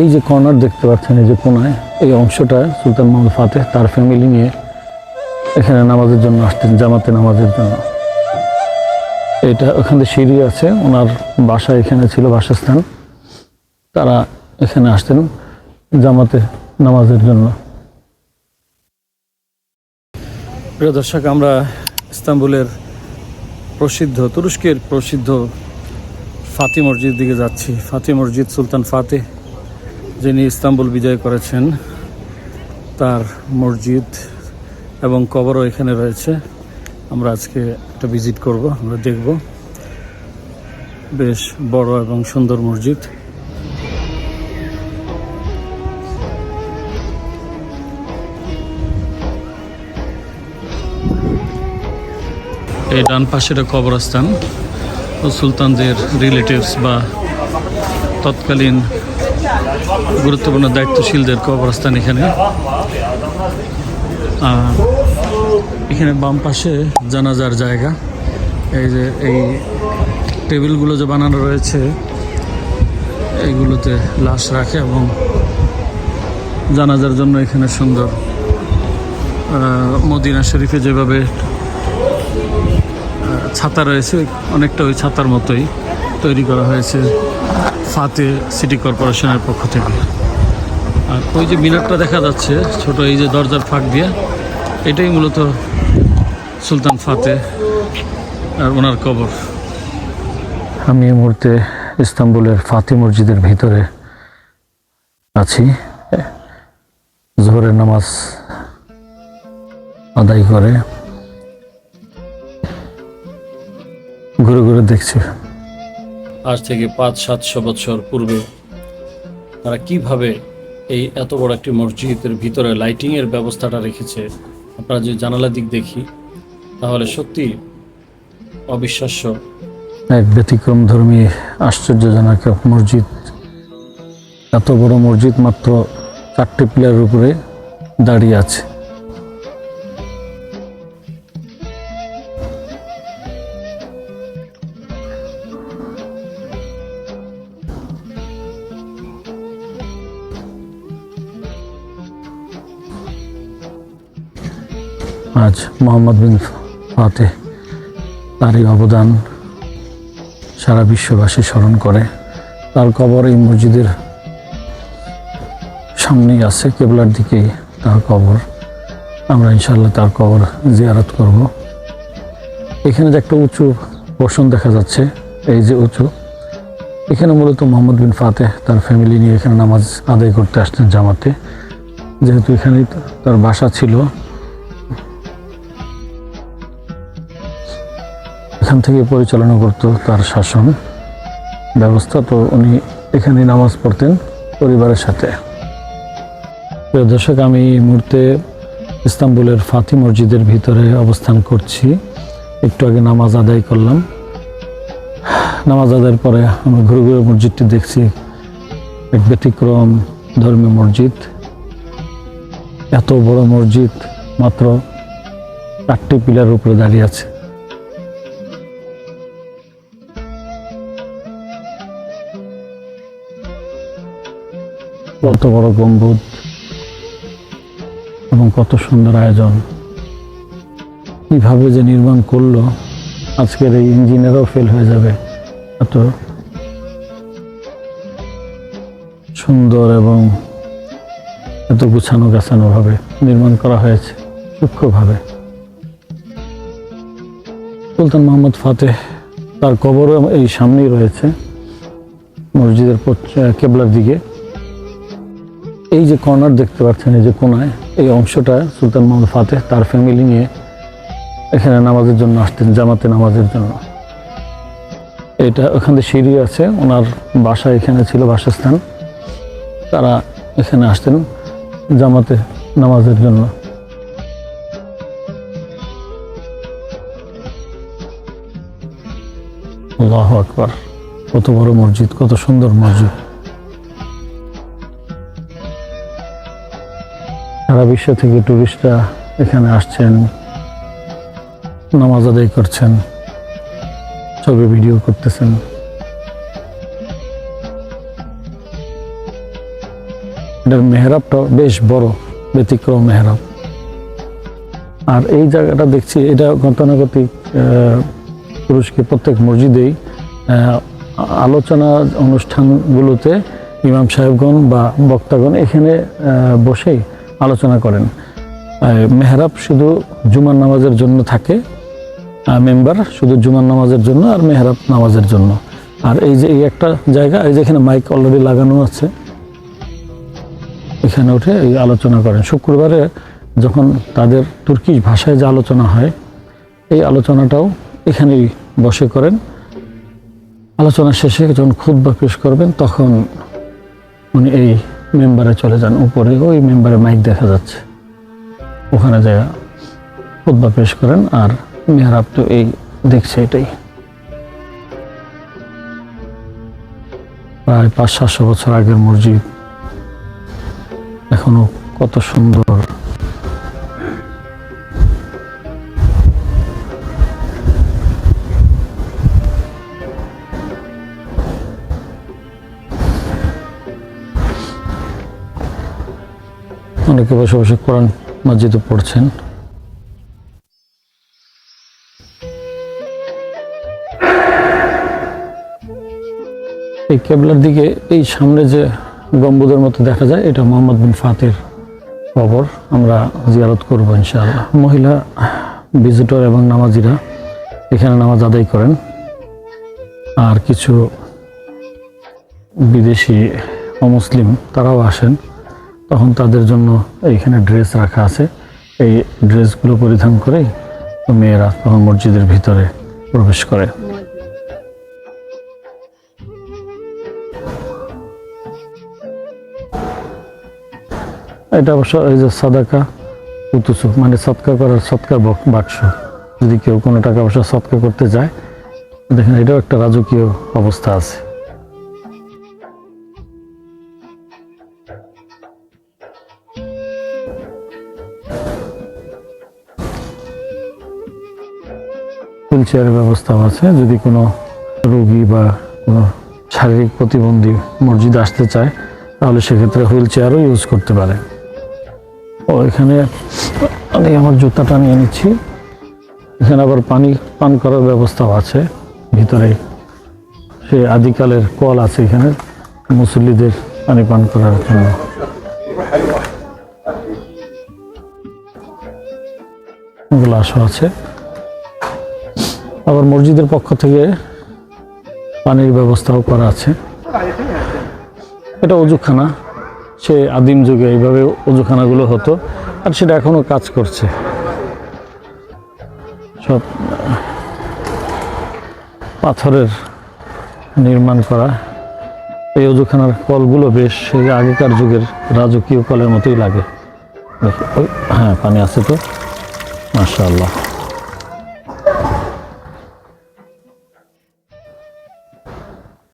এই যে কর্নার দেখতে পাচ্ছেন, এই যে কোনায়, এই অংশটা সুলতান মোহাম্মদ ফাতেহ তার ফ্যামিলি নিয়ে এখানে নামাজের জন্য আসতেন, জামাতে নামাজের জন্য। এটা ওখানে সিঁড়ি আছে, ওনার বাসা এখানে ছিল, বাসস্থান। তারা এখানে আসতেন জামাতে নামাজের জন্য। প্রিয় দর্শক, আমরা ইস্তাম্বুলের প্রসিদ্ধ, তুরস্কের প্রসিদ্ধ ফাতি মসজিদ দিকে যাচ্ছি। ফাতি মসজিদ সুলতান ফাতে যিনি ইস্তাম্বুল বিজয় করেছেন, তার মসজিদ এবং কবরও এখানে রয়েছে। আমরা আজকে একটা ভিজিট করব, আমরা দেখব। বেশ বড় এবং সুন্দর মসজিদ। এই ডান পাশের কবরস্থান, সুলতানদের রিলেটিভস বা তৎকালীন গুরুত্বপূর্ণ দায়িত্বশীলদের কবরস্থান এখানে। এখানে বাম পাশে জানাজার জায়গা। এই যে এই টেবিলগুলো যে বানানো রয়েছে এইগুলোতে লাশ রাখে এবং জানাজার জন্য এখানে সুন্দর মদিনা শরীফে যেভাবে ছাতা রয়েছে, অনেকটা ওই ছাতার মতোই তৈরি করা হয়েছে। ফাতে সিটি কর্পোরেশনের পক্ষ থেকে। আর ওই যে মিনারটা দেখা যাচ্ছে, ছোট এই যে দরজার ফাঁক দিয়ে, এটাই মূলত সুলতান ফাতে আর ওনার কবর। আমি এই মুহূর্তে ইস্তাম্বুলের ফাতে মসজিদের ভিতরে আছি। জোহরের নামাজ আদায় করে। ঘুরে ঘুরে দেখছি। আজ থেকে পাঁচ, সাতশো বছর পূর্বে তারা কীভাবে এই এত বড় একটি মসজিদের ভিতরে লাইটিংয়ের ব্যবস্থাটা রেখেছে, আপনারা যদি জানালা দিক দেখি, তাহলে সত্যি অবিশ্বাস্য। এক ব্যতিক্রম ধর্মী আশ্চর্যজনক মসজিদ। এত বড় মসজিদ মাত্র চারটে পিলারের উপরে দাঁড়িয়ে আছে। আজ মোহাম্মদ বিন ফাতে তারই অবদান সারা বিশ্ববাসী স্মরণ করে। তার কবর এই মসজিদের সামনেই আছে, কেবলার দিকেই তার কবর। আমরা ইনশাল্লাহ তার কবর জিয়ারত করব। এখানে যে একটা উঁচু পোর্শন দেখা যাচ্ছে, এই যে উঁচু, এখানে মূলত মোহাম্মদ বিন ফাতেহ তার ফ্যামিলি নিয়ে এখানে নামাজ আদায় করতে আসতেন জামাতে। যেহেতু এখানেই তার বাসা ছিল এখান থেকে পরিচালনা করতো তার শাসন ব্যবস্থা। তো উনি এখানে নামাজ পড়তেন পরিবারের সাথে। প্রিয় দর্শক, আমি এই মুহূর্তে ইস্তাম্বুলের ফাতি মসজিদের ভিতরে অবস্থান করছি। একটু আগে নামাজ আদায় করলাম। নামাজ আদায়ের পরে আমরা ঘুরে ঘুরে মসজিদটি দেখছি। এক ব্যতিক্রম ধর্মীয় মসজিদ। এত বড় মসজিদ মাত্র চারটি পিলার উপরে দাঁড়িয়ে আছে। কত বড় গম্বুজ এবং কত সুন্দর আয়োজন। কীভাবে যে নির্মাণ করল, আজকের এই ইঞ্জিনিয়ারও ফেল হয়ে যাবে। এত সুন্দর এবং এত গুছানো গাছানো ভাবে নির্মাণ করা হয়েছে, সূক্ষ্মভাবে। সুলতান মোহাম্মদ ফাতেহ তার কবরও এই সামনেই রয়েছে, মসজিদের কেবলার দিকে। এই যে কর্নার দেখতে পাচ্ছেন, এই যে কোনায়, এই অংশটা সুলতান মোহাম্মদ ফাতেহ তার ফ্যামিলি নিয়ে এখানে নামাজের জন্য আসতেন, জামাতে নামাজের জন্য। এটা ওখানে সিঁড়ি আছে, ওনার বাসা এখানে ছিল, বাসস্থান। তারা এখানে আসতেন জামাতে নামাজের জন্য। আল্লাহ আকবার, কত বড় মসজিদ, কত সুন্দর মসজিদ। সারা বিশ্ব থেকে টুরিস্টরা এখানে আসছেন, নামাজ আদায় করছেন, ছবি, ভিডিও করতেছেন। এটার মেহরাবটা বেশ বড়, ব্যতিক্রম মেহরাব। আর এই জায়গাটা দেখছি, এটা গতানুগতিক তুরস্কে প্রত্যেক মসজিদেই আলোচনা অনুষ্ঠানগুলোতে ইমাম সাহেবগণ বা বক্তাগণ এখানে বসেই আলোচনা করেন। মেহরাব শুধু জুমার নামাজের জন্য থাকে মেম্বার শুধু জুমার নামাজের জন্য আর মেহরাব নামাজের জন্য। আর এই যে এই একটা জায়গা, এই যেখানে মাইক অলরেডি লাগানো আছে, এখানে উঠে এই আলোচনা করেন। শুক্রবারে যখন তাদের তুর্কি ভাষায় যে আলোচনা হয়, এই আলোচনাটাও এখানেই বসে করেন। আলোচনা শেষে যখন খুদ্া পেশ করবেন, তখন উনি এই মেম্বারে চলে যান, উপরে ওই মেম্বারে মাইক দেখা যাচ্ছে। ওখানে যায় খুদ্া পেশ করেন আর মেহরাব তো এই দেখছে এটাই। প্রায় পাঁচ, সাতশো বছর আগের মসজিদ। এখনও কত সুন্দর। অনেকে বসে বসে কোরআন মসজিদে পড়ছেন। এই কেবলার দিকে, এই সামনে যে গম্বুদের মতো দেখা যায়, এটা মোহাম্মদ বিন ফাতের কবর। আমরা জিয়ারত করব ইনশাআল্লাহ। মহিলা ভিজিটর এবং নামাজিরা এখানে নামাজ আদায় করেন। আর কিছু বিদেশি অমুসলিম, তারাও আসেন। তখন তাদের জন্য এইখানে ড্রেস রাখা আছে। এই ড্রেসগুলো পরিধান করেই মেয়েরা তখন মসজিদের ভিতরে প্রবেশ করে। এটা অবশ্য এই যে সাদাকা উতুসু মানে সৎকার করার সৎকার বক- বাক্স। যদি কেউ কোনো টাকা পয়সা সৎকার করতে যায়, দেখেন এটাও একটা রাজকীয় অবস্থা আছে। হুইল চেয়ারের ব্যবস্থাও আছে। যদি কোনো রোগী বা কোনো শারীরিক প্রতিবন্ধী মসজিদে আসতে চায়, তাহলে সেক্ষেত্রে হুইল চেয়ারও ইউজ করতে পারে। ও, এখানে আমি আমার জুতাটা নিয়ে নিচ্ছি। এখানে আবার পানি পান করার ব্যবস্থাও আছে। ভিতরে সে আদিকালের কল আছে এখানে, মুসল্লিদের পানি পান করার জন্য। গ্লাসও আছে। আবার মসজিদের পক্ষ থেকে পানির ব্যবস্থাও করা আছে। এটা অজুখানা। সে আদিম যুগে এইভাবে অজুখানাগুলো হতো, আর সেটা এখনও কাজ করছে। সব পাথরের নির্মাণ করা। এই অজুখানার কলগুলো বেশ সেই আগেকার যুগের রাজকীয় কলের মতোই লাগে। হ্যাঁ পানি আছে তো। মাশাআল্লাহ।